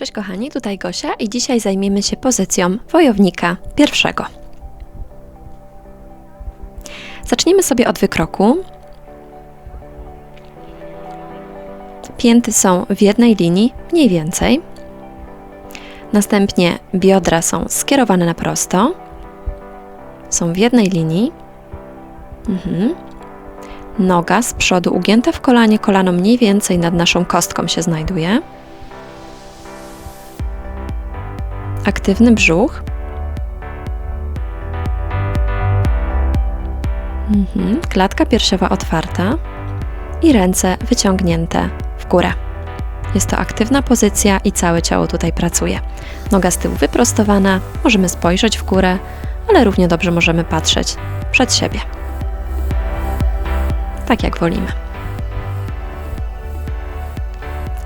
Cześć kochani, tutaj Gosia i dzisiaj zajmiemy się pozycją wojownika pierwszego. Zacznijmy sobie od wykroku. Pięty są w jednej linii, mniej więcej. Następnie biodra są skierowane na prosto. Są w jednej linii. Mhm. Noga z przodu ugięta w kolanie, kolano mniej więcej nad naszą kostką się znajduje. Aktywny brzuch. Mhm. Klatka piersiowa otwarta i ręce wyciągnięte w górę. Jest to aktywna pozycja i całe ciało tutaj pracuje. Noga z tyłu wyprostowana, możemy spojrzeć w górę, ale równie dobrze możemy patrzeć przed siebie. Tak jak wolimy.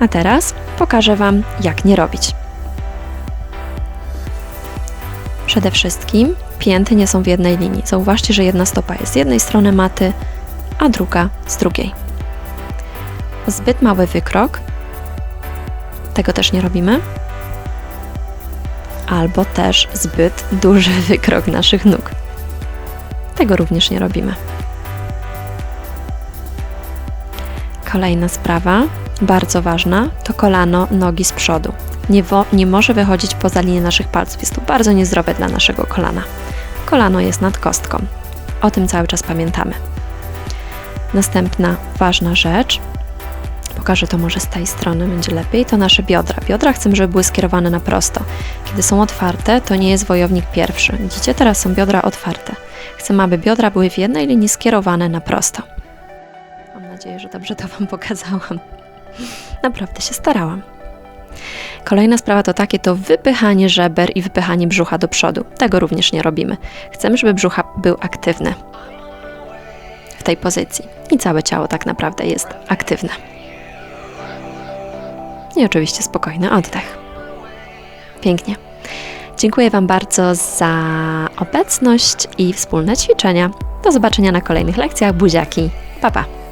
A teraz pokażę Wam, jak nie robić. Przede wszystkim pięty nie są w jednej linii. Zauważcie, że jedna stopa jest z jednej strony maty, a druga z drugiej. Zbyt mały wykrok. Tego też nie robimy. Albo też zbyt duży wykrok naszych nóg. Tego również nie robimy. Kolejna sprawa, bardzo ważna, to kolano nogi z przodu nie, nie może wychodzić poza linię naszych palców. Jest to bardzo niezdrowe dla naszego kolana. Kolano jest nad kostką. O tym cały czas pamiętamy. Następna ważna rzecz, pokażę to może z tej strony, będzie lepiej, to nasze biodra. Biodra chcemy, żeby były skierowane na prosto. Kiedy są otwarte, to nie jest wojownik pierwszy. Widzicie, teraz są biodra otwarte. Chcemy, aby biodra były w jednej linii skierowane na prosto. Mam nadzieję, że dobrze to Wam pokazałam. Naprawdę się starałam. Kolejna sprawa to takie to wypychanie żeber i wypychanie brzucha do przodu. Tego również nie robimy. Chcemy, żeby brzucha był aktywny w tej pozycji. I całe ciało tak naprawdę jest aktywne. I oczywiście spokojny oddech. Pięknie. Dziękuję Wam bardzo za obecność i wspólne ćwiczenia. Do zobaczenia na kolejnych lekcjach. Buziaki. Pa, pa.